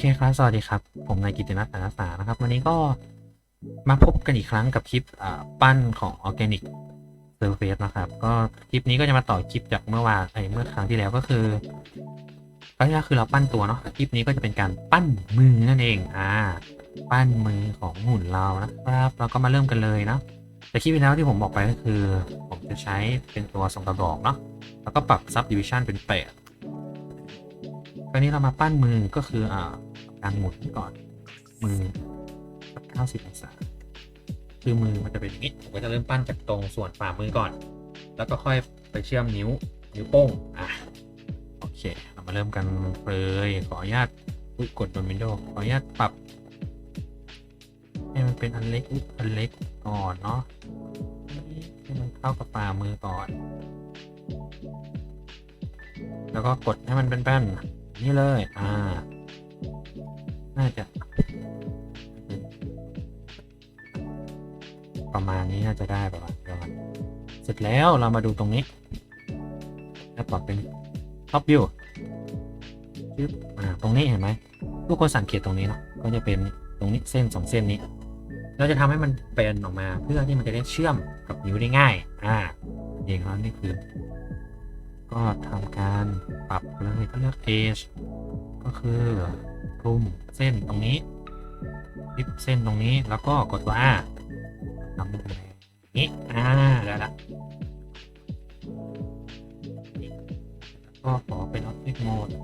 เคครับสวัสดีครับ ผมนายกิตินัทสารสานะครับ วันนี้ก็มาพบกันอีกครั้งกับคลิปปั้นของ Organic Surface นะครับ ก็คลิปนี้ก็จะมาต่อคลิปจากเมื่อวานไอ้เมื่อครั้งที่แล้วก็คือครั้งที่แล้วคือเราปั้นตัวเนาะคลิปนี้ก็จะเป็นการปั้นมือนั่นเองอ่าปั้นมือของหุ่นเรานะครับเราก็มาเริ่มกันเลยเนาะแต่คลิปที่แล้วที่ผมบอกไปก็คือ ผมจะใช้เป็นตัวทรงกระบอกเนาะแล้วก็ปรับ subdivision เป็นแปดคราวนี้เรามาปั้นมือก็คืออ่า การหมุนก่อน มือสักเก้าสิบองศาคือมือมันจะเป็นอย่างนี้ผมก็จะเริ่มปั้นจากตรงส่วนฝ่ามือก่อน แล้วก็ค่อยไปเชื่อมนิ้วนิ้วโป้งอะโอเค เรามาเริ่มกันเลยขออนุญาตกดบนวินโดว์ขออนุญาตปรับให้มันเป็นอันเล็กอันเล็กก่อนเนาะให้มันเข้ากับฝ่ามือก่อน แล้วก็กดให้มันเป็นแป้นๆนี่เลย อ่า น่าจะ ประมาณนี้น่าจะได้ประมาณประมาณเสร็จแล้วเรามาดูตรงนี้แล้วปรับเป็นท็อปวิวจึ๊บอ่าตรงนี้เห็นไหมทุกคนสังเกตตรงนี้เนาะก็จะเป็นตรงนี้เส้นสองเส้นนี้ เราจะทำให้มันเป็นออกมาเพื่อที่มันจะได้เชื่อมกับนิ้วได้ง่าย อ่าเองแล้วนี่คือก็ทำการปรับเลยก็เลือก age ก็คือ คลุมเส้นตรงนี้คลิปเส้นตรงนี้แล้วก็กดตัว R ทำแบบนี้อ่าได้ละก็ขอเป็น Object Mode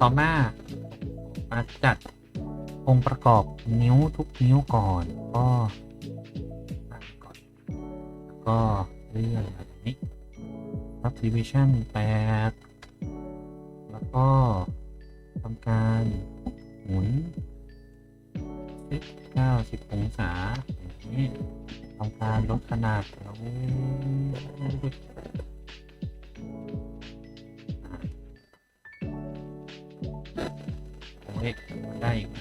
ต่อมามาจัดองค์ประกอบนิ้วทุกนิ้วก่อน ก็ก่อนก็เลื่อน แบบนี้ subdivision 8 แล้วก็ทำการหมุน90องศาอย่างนี้ทำการลดขนาดแล้วโอ้ยได้อีกไหม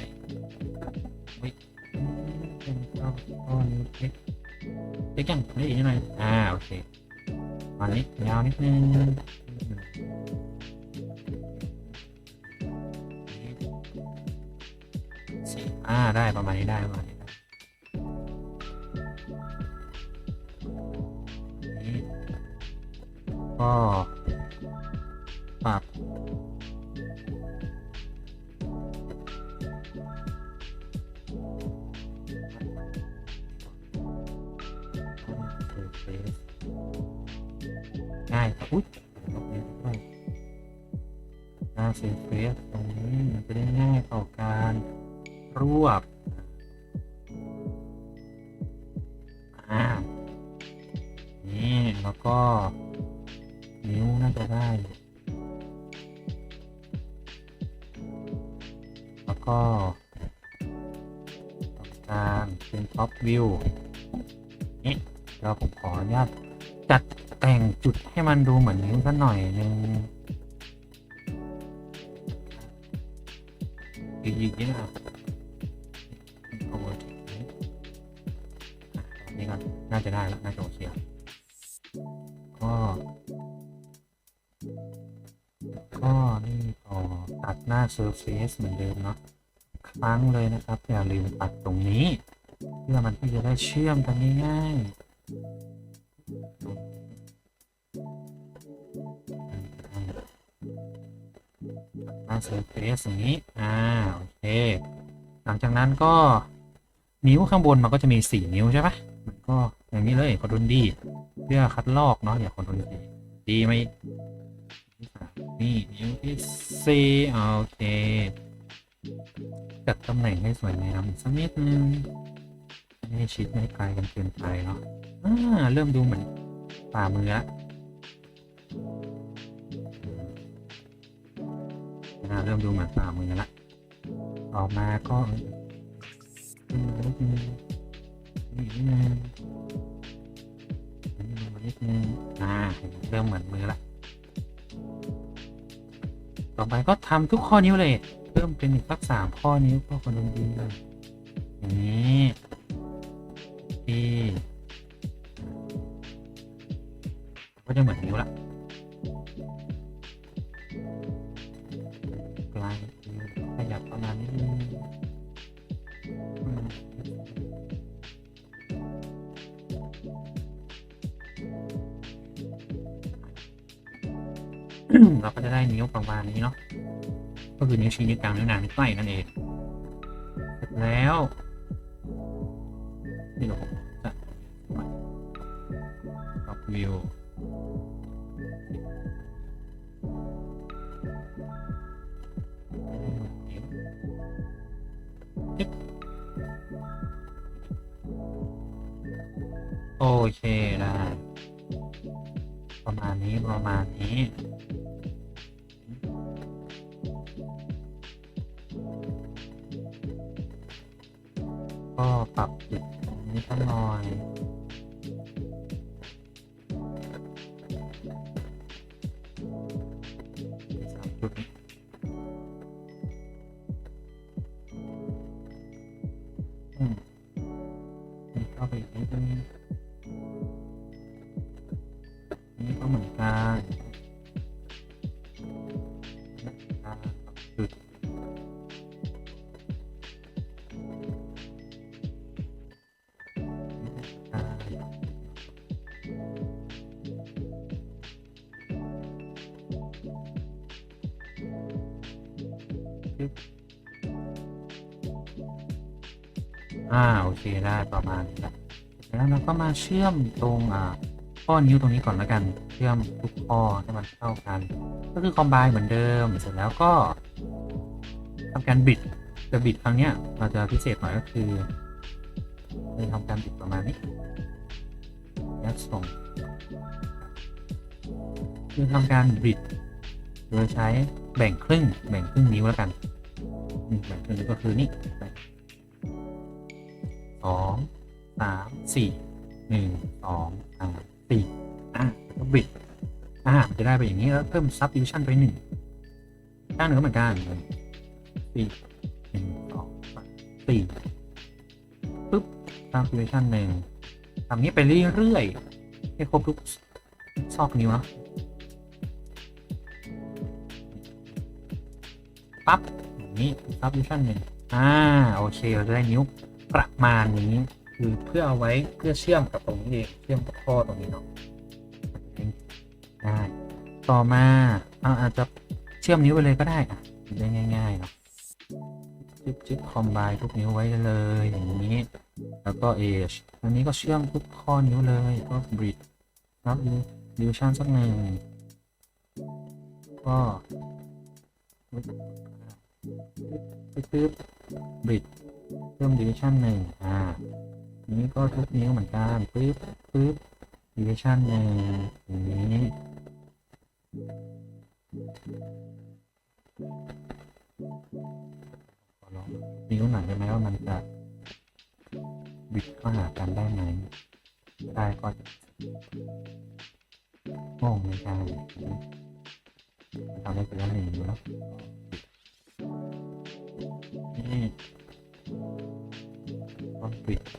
เป็นข้าวก้อนเล็กเล็กยังเล็กอีกนิดหน่อยอ่า โอเค มานิดยาวนิดนึงสี่อ่าได้ประมาณนี้ได้ประมาณนี้ก็ วิวนี่เราผมขออนุญาตจัดแต่งจุดให้มันดูเหมือนนิ้วสักหน่อยนึงอีกอีกนิดนะโอเวอร์นี่ก่อนน่าจะได้แล้วน่าจะโอเคแล้วก็ก็นี่ต่อตัดหน้า Surface เหมือนเดิมเนาะครั้งเลยนะครับ อย่าลืมตัดตรงนี้ พื่อมันที่จะได้เชื่อมกันง่ายๆหน้าเซอร์เฟสอย่างนี้ อ่า โอเค หลังจากนั้นก็นิ้วข้างบนมันก็จะมีสี่นิ้วใช่ปะมันก็อย่างนี้เลยคอนโทรลดี เพื่อคัดลอกเนาะอย่าคอนโทรลดีดีไหมนี่นิ้วที่สี่โอเค จัดตำแหน่งให้สวยงามอีกสักนิดนึง ไม่ให้ชิดไม่ไกลกันเกินไปเนาะอ่าเริ่มดูเหมือนฝ่ามือละอ่าเริ่มดูเหมือนฝ่ามือละออกมาก็ขึ้นมานิดนึงนี่นิดนึงนี่มานิดนึงอ่าเริ่มเหมือนมือละต่อไปก็ทำทุกข้อนิ้วเลย เพิ่มเป็นอีกสักสามข้อนิ้วก็คนดนดีเลยอย่างนี้ ก็จะได้เหมือนนิ้วละกลางนิ้วขยับประมาณนิดนึงอืมเราก็จะได้นิ้วประมาณนี้เนาะ ก็คือนิ้วชี้นิ้วกลางนิ้วนางนิ้วก้อยนั่นเองเสร็จแล้ว โอเคได้ประมาณนี้ประมาณนี้ก็ปรับจุดนี้สักหน่อย อีกนิดนึงนี่ก็เหมือนกันอ่าปรับจุดอ่า โอเค ได้ ประมาณนี้แหละ แล้วเราก็มาเชื่อมตรงอ่าข้อนิ้วตรงนี้ก่อนแล้วกัน เชื่อมทุกข้อให้มันเข้ากัน ก็คือคอมไบเหมือนเดิม เสร็จแล้วก็ทำการบิดแต่บิดครั้งเนี้ยเราจะพิเศษหน่อยก็คือเราจะทำการบิดประมาณนี้ยัดส่งคือทำการบิดโดยใช้แบ่งครึ่ง แบ่งครึ่งนิ้วแล้วกันแบ่งครึ่งนิ้วก็คือนี่สอง สามสี่หนึ่งสองสามสี่อะแล้วก็บิดอะจะได้ไปอย่างนี้แล้วเพิ่ม subdivision ไปหนึ่งด้านหนึ่งก็เหมือนกันสี่หนึ่งสองสามสี่ปุ๊บ subdivision หนึ่งทำนี้ไปเรื่อยๆให้ครบทุกซอกนิ้วเนาะปั๊บอย่างนี้ subdivision หนึ่งอ่าโอเคเราจะได้นิ้วประมาณนี้ คือเพื่อเอาไว้เพื่อเชื่อมกับตรงนี้เองเชื่อมกับข้อตรงนี้เนาะได้ต่อมาเอาอาจจะเชื่อมนิ้วไปเลยก็ได้อะได้ง่ายๆเนาะจิ๊บจิ๊บคอมไบทุกนิ้วไว้เลยอย่างนี้ แล้วก็ H อันนี้ก็เชื่อมทุกข้อนิ้วเลยก็ bridge ครับ division สักหนึ่งก็ปึ๊บปึ๊บ bridge เพิ่ม division หนึ่งอ่า นี้ก็ทุกนิ้วเหมือนกันปึ๊บปึ๊บ division หนึ่งอย่างนี้ลองนิ้วหน่อยได้ไหมว่ามันจะบิดเข้าหากันได้ไหมได้ก็งงในการทำได้เป็นละหนึ่งอยู่แล้วนี่ก็บิดอย่าง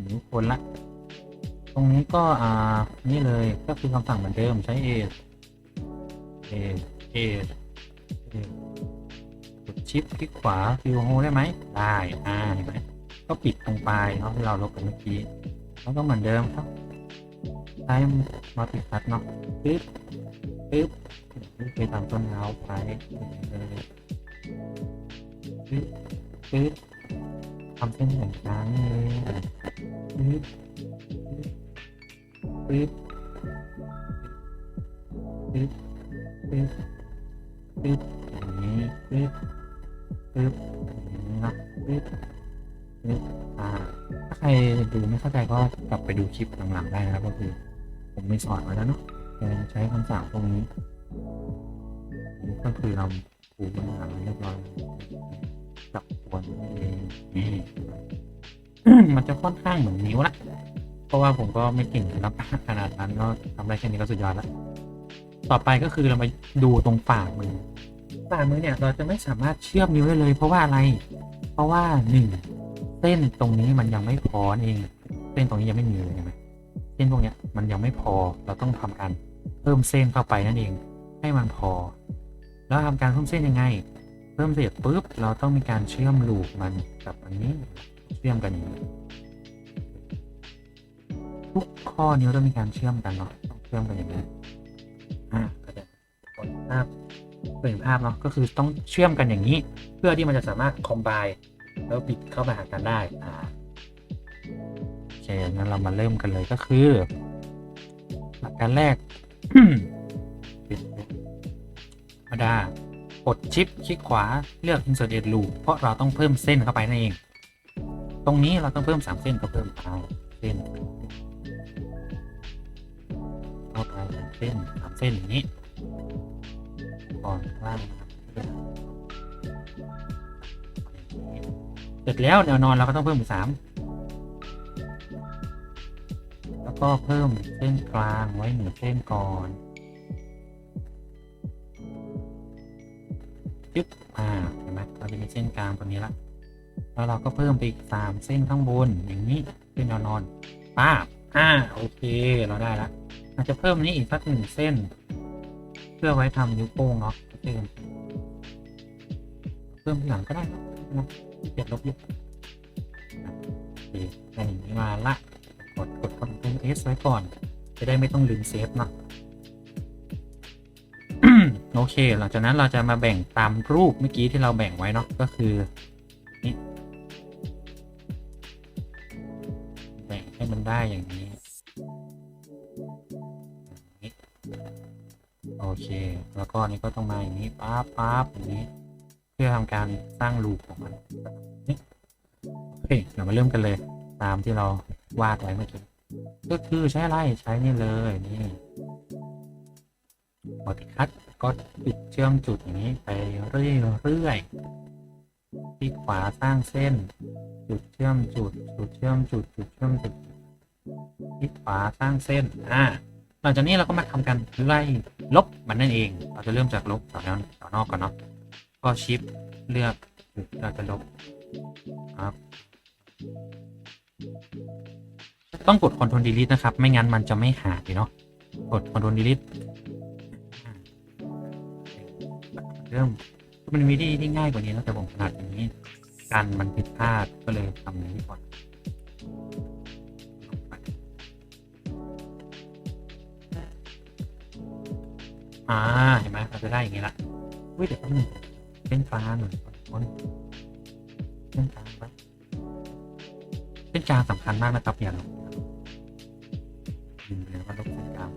หรือคนละ ตรงนี้ก็อ่านี่เลยก็คือคำสั่งเหมือนเดิมใช้ A A A A กดชิปคลิกขวาฟิวโฮได้ไหมได้อ่าเห็นไหมก็ปิดตรงปลายเนาะที่เราลบกันเมื่อกี้แล้วก็เหมือนเดิมครับใช้มาติคัดเนาะปึ๊บปึ๊บไปตามต้นเท้าไปเลยปึ๊บปึ๊บทำเส้นเหมือนกันเลย ปึ๊บปึ๊บปึ๊บปึ๊บปึ๊บอย่างนี้ปึ๊บปึ๊บอย่างนี้นะปึ๊บปึ๊บอ่าถ้าใครดูไม่เข้าใจก็กลับไปดูคลิปหลังๆได้นะครับก็คือ ผมไม่สอนไว้แล้วเนาะใช้คำสั่งพวกนี้นี่ก็คือเราปูปัญหาเรียบร้อยจับตัวนี่เองนี่ มันจะค่อนข้างเหมือนนิ้วละเพราะว่าผมก็ไม่เก่งนะครับขนาดนั้นก็ทำได้แค่นี้ก็สุดยอดแล้ว ต่อไปก็คือเรามาดูตรงฝ่ามือฝ่ามือเนี่ยเราจะไม่สามารถเชื่อมนิ้วได้เลย เพราะว่าอะไร เพราะว่าหนึ่งเส้นตรงนี้มันยังไม่พอเองเส้นตรงนี้ยังไม่มีเลยใช่ไหมเส้นพวกเนี้ยมันยังไม่พอเราต้องทำการเพิ่มเส้นเข้าไปนั่นเอง ให้มันพอ แล้วทำการเพิ่มเส้นยังไง เพิ่มเสร็จปุ๊บเราต้องมีการเชื่อมลูกมันกับอันนี้ เชื่อมกันอย่างนี้ทุกข้อนิ้วต้องมีการเชื่อมกันเนาะต้องเชื่อมกันอย่างนี้อ่าก็จะผลภาพเป็นภาพเนาะก็คือต้องเชื่อมกันอย่างนี้ เพื่อที่มันจะสามารถคอมไบแล้วบิดเข้าไปหากันได้อ่าโอเคงั้นเรามาเริ่มกันเลยก็คือหลักการแรกปิดธรรมดากดชิปคลิกขวาเลือก insert edge loop เพราะเราต้องเพิ่มเส้นเข้าไปนั่นเอง ตรงนี้เราต้องเพิ่มสามเส้นก็เพิ่มไปเส้นเข้าไปเส้นสามเส้นอย่างนี้ก่อนข้างล่างเสร็จแล้วแนวนอนเราก็ต้องเพิ่มอีกสามแล้วก็เพิ่มเส้นกลางไว้หนึ่งเส้นก่อนยึบอ่าเห็นไหมเราจะมีเส้นกลางตัวนี้ละ แล้วเราก็เพิ่มไปอีกสามเส้นข้างบนอย่างนี้เส้นนอนๆป้าอ่าโอเคเราได้ละอาจจะเพิ่มอันนี้อีกสักหนึ่งเส้น เพื่อไว้ทำนิ้วโป้งเนาะเพิ่มเพิ่มทีหลังก็ได้นะเจ็ดลบยุบโอเคได้อย่างนี้มาละกดกดคอนโทรลเอสไว้ก่อน จะได้ไม่ต้องลืมเซฟเนาะโอเค หลังจากนั้นเราจะมาแบ่งตามรูปเมื่อกี้ที่เราแบ่งไว้เนาะก็คือ ได้อย่างนี้ โอเค แล้วก็อันนี้ก็ต้องมาอย่างนี้ป๊าบป๊าบอย่างนี้ เพื่อทำการสร้างลูปของมันนี่โอเคเดี๋ยวมาเริ่มกันเลย ตามที่เราวาดไว้เมื่อกี้ก็คือใช้อะไรใช้นี่เลยนี่พอติดคัดก็ปิดเชื่อมจุดอย่างนี้ไปเรื่อยๆคลิกขวาสร้างเส้น จุดเชื่อมจุด จุดเชื่อมจุด จุดเชื่อมจุด คลิกขวาสร้างเส้นอ่าหลังจากนี้เราก็มาทำการไล่ลบมันนั่นเอง เราจะเริ่มจากลบแถวนแถวนอกก่อนเนาะก็ชิปเลือกเราจะลบครับต้องกด Ctrl Delete นะครับ ไม่งั้นมันจะไม่หายเนาะกด Ctrl Delete เริ่มมันมีวิธีที่ง่ายกว่านี้นะแต่ผมถนัดอย่างนี้ การมันผิดพลาดก็เลยทำอย่างนี้ก่อน อ่าเห็นไหมเราจะได้อย่างนี้ละอุ้ยเดี๋ยวแป๊บนึงเส้นกลาหน่อยคนเส้นกลางปะเส้นกลางสำคัญมากนะครับอย่าลบลืมเลยว่าลบเส้นกลาง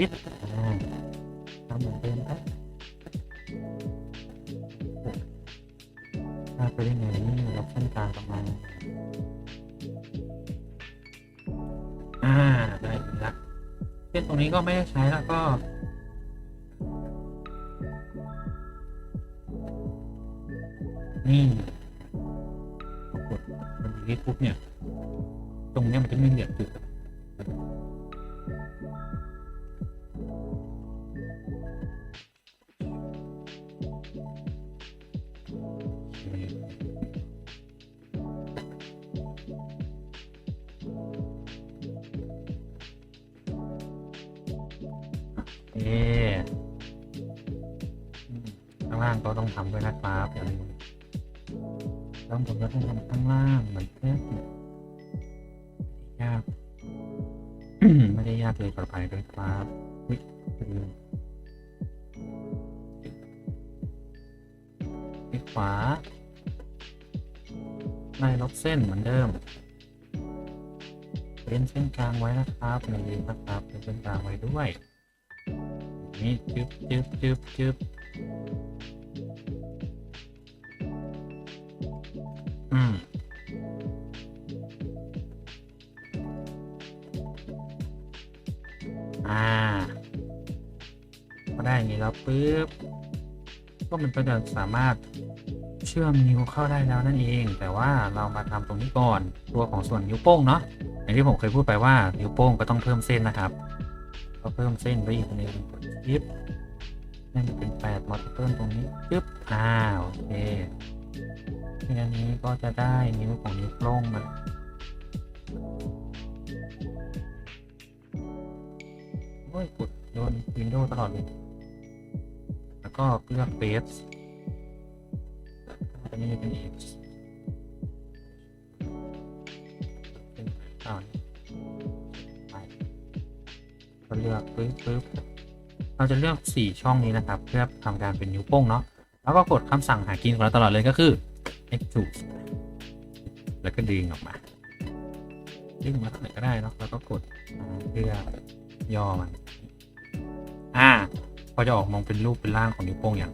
นิดอ่า นี้ก็ไม่ได้ใช้แล้วก็นี่กดมันนี้ปุ๊บเนี่ย ตรงเนี้ยมันจะไม่เหลือจุด ขวา ไล่ลบเส้นเหมือนเดิมเป็นเส้นกลางไว้นะครับอย่าลืมนะครับเป็นเส้นกลางไว้ด้วยนี่จึ๊บจึ๊บจึ๊บจึ๊บอืมอ่าพอได้อย่างนี้แล้วปุ๊บก็มันก็จะสามารถ ชื่อมนิ้วเข้าได้แล้วนั่นเอง แต่ว่าเรามาทำตรงนี้ก่อนตัวของส่วนนิ้วโป้งเนาะอย่างที่ผมเคยพูดไปว่านิ้วโป้งก็ต้องเพิ่มเส้นนะครับ ก็เพิ่มเส้นไปอีกหนึ่งชิปให้มันเป็น8มัลติเพิลตรงนี้ปึ๊บอ่าโอเคทีนี้ก็จะได้นิ้วของนิ้วโป้งมาโอ้ยกดโดนวินโดว์ตลอดเลยแล้วก็เลือกเบส เป็น X เป็นอ่าไปก็เลือกปึ๊บปึ๊บเราจะเลือก 4 ช่องนี้นะครับ เพื่อทำการเป็นนิ้วโป้งเนาะแล้วก็กดคำสั่งหากินของเราตลอดเลยก็คือ extrude แล้วก็ดึงออกมาดึงมาตรงไหนก็ได้เนาะแล้วก็กดเพื่อย่อมันอ่าก็จะออกมองเป็นรูปเป็นร่างของนิ้วโป้งอย่าง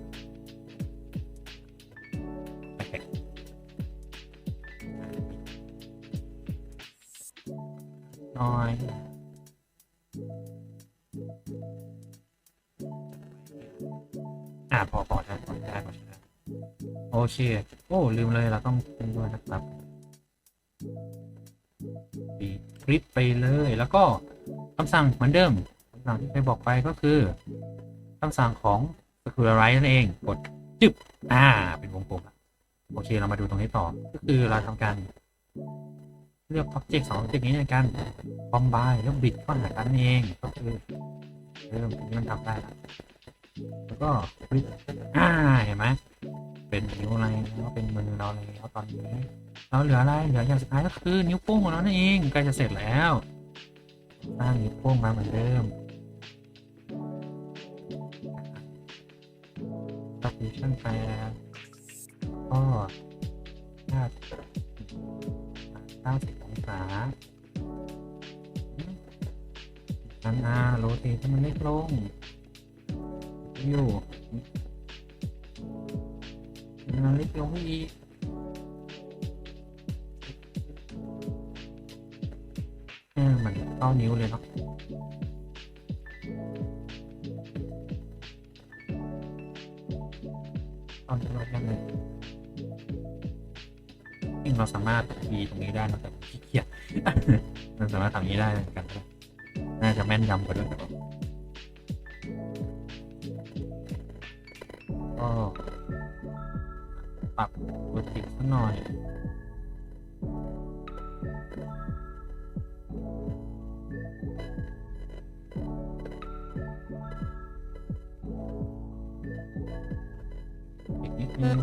น้อยอ่าพอพอได้พอได้พอใช้ได้โอเค โอ้ ลืมเลยเราต้องเป็นด้วยนะครับดีคลิปไปเลยแล้วก็คำสั่งเหมือนเดิมคำสั่งที่เคยบอกไปก็คือคำสั่งของ Securite นั่นเองกดจึบอ่า เป็นวงกลมโอเคเรามาดูตรงนี้ต่อก็คือเราทำการ เลือก Object 2 Object นี้ในการ combine แล้วบิดเข้าหากันเอง ก็คือเริ่มมันทำได้แล้วแล้วก็คลิกอ่าเห็นไหมเป็นนิ้วอะไรก็เป็นมือเราเลยเอาตอนนี้เราเหลืออะไรเหลืออย่างสุดท้ายก็คือนิ้วโป้งของเรานั่นเองใกล้จะเสร็จแล้วสร้างนิ้วโป้งมาเหมือนเดิม Submission ไปแล้วก็น้า 90องศาอันอาโรตีถ้ามันเล็กลงอยู่มันเล็กลงอีกเออมันเก้านิ้วเลยเนาะ เราสามารถมีตรงนี้ได้นะแต่ขี้เกียจมันสามารถทำนี้ได้เหมือนกันน่าจะแม่นยำกว่าด้วยแต่ก็ปรับตัวติดสักหน่อยอีกนิดนึง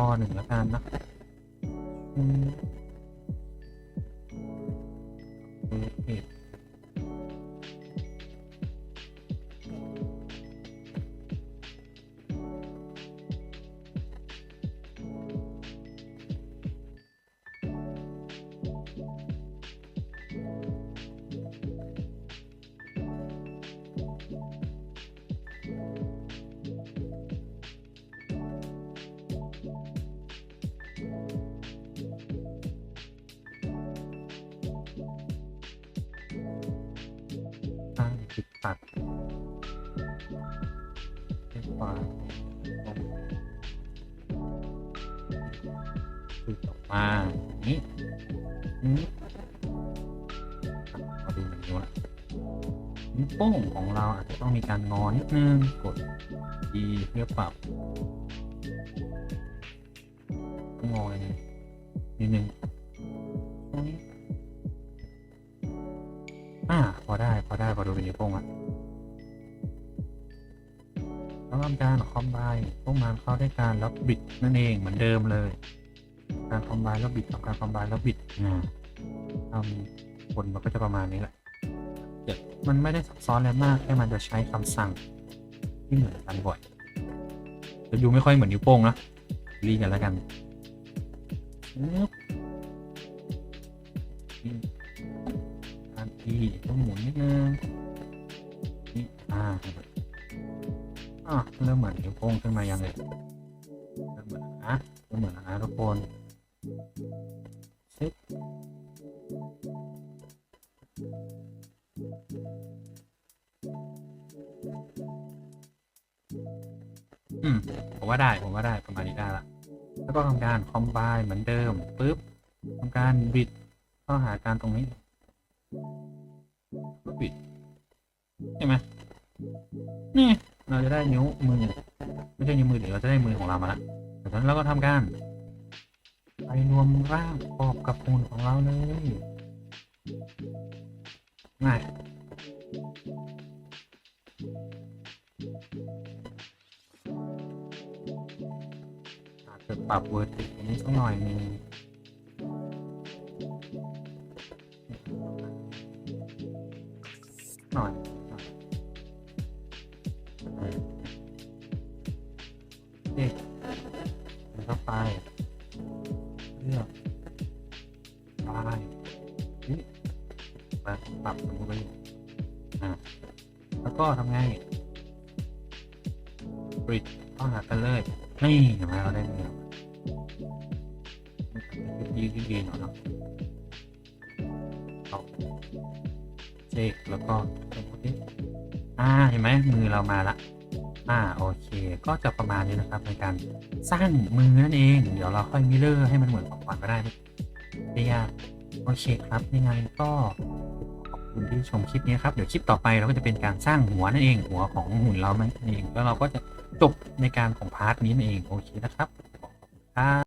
ข้อหนึ่งแล้วกันนะอืม ตัดให้ขวาตรงจุดออกมาอย่างนี้อืมเอาดูนิ้วละนิ้วโป้งของเราอาจจะต้องมีการงอนิดนึงกด E เพื่อปรับงออย่างนี้นิดนึงตรงนี้อ่าพอได้ พอได้พอดูเป็นนิ้วโป้งอะ เข้าด้วยการล้วบิดนั่นเองเหมือนเดิมเลย การคอมไบแล้วบิดทำการคอมไบแล้วบิดอ่าทำผลมันก็จะประมาณนี้แหละมันไม่ได้ซับซ้อนอะไรมากแค่มันจะใช้คำสั่งที่เหมือนกันบ่อยจะดูไม่ค่อยเหมือนนิ้วโป้งนะรีกันแล้วกันอันที่ต้องหมุนนิดนึงนี่อ่า อะเริ่มเหมือนนิ้วโป้งขึ้นมายังเลยเริ่มเหมือนนะเริ่มเหมือนนะทุกคนซิอืมผมว่าได้ผมว่าได้ประมาณนี้ได้ละแล้วก็ทำการคอมไบเหมือนเดิมปุ๊บทำการบิดเข้าหาการตรงนี้ก็บิดใช่ไหมนี่ เราจะได้นิ้วมือไม่ใช่นิ้วมือเดี๋ยวเราจะได้มือของเรามาละจากนั้นเราก็ทำการไปรวมร่างประกอบกับหุ่นของเราเลยง่ายอาจจะปรับเวอร์ติกนี้สักหน่อยนึง มาปรับสมมติไว้อยู่อะแล้วก็ทำไงบริดเข้าหากันเลยนี่เห็นไหมเราได้เนื้อยืดยืดยืดหน่อยเนาะเอาเช็คแล้วก็สมมติอ่าเห็นไหมมือเรามาละอ่าโอเค ก็จะประมาณนี้นะครับในการสร้างมือนั่นเอง เดี๋ยวเราค่อยมิเลอร์ให้มันเหมือนของขวัญก็ได้ไม่ไม่ยากโอเคครับยังไงก็ คุณที่ชมคลิปนี้ครับ เดี๋ยวคลิปต่อไปเราก็จะเป็นการสร้างหัวนั่นเอง หัวของหุ่นเรานั่นเอง แล้วเราก็จะจบในการของพาร์ทนี้นั่นเอง โอเคนะครับอบคุณครับ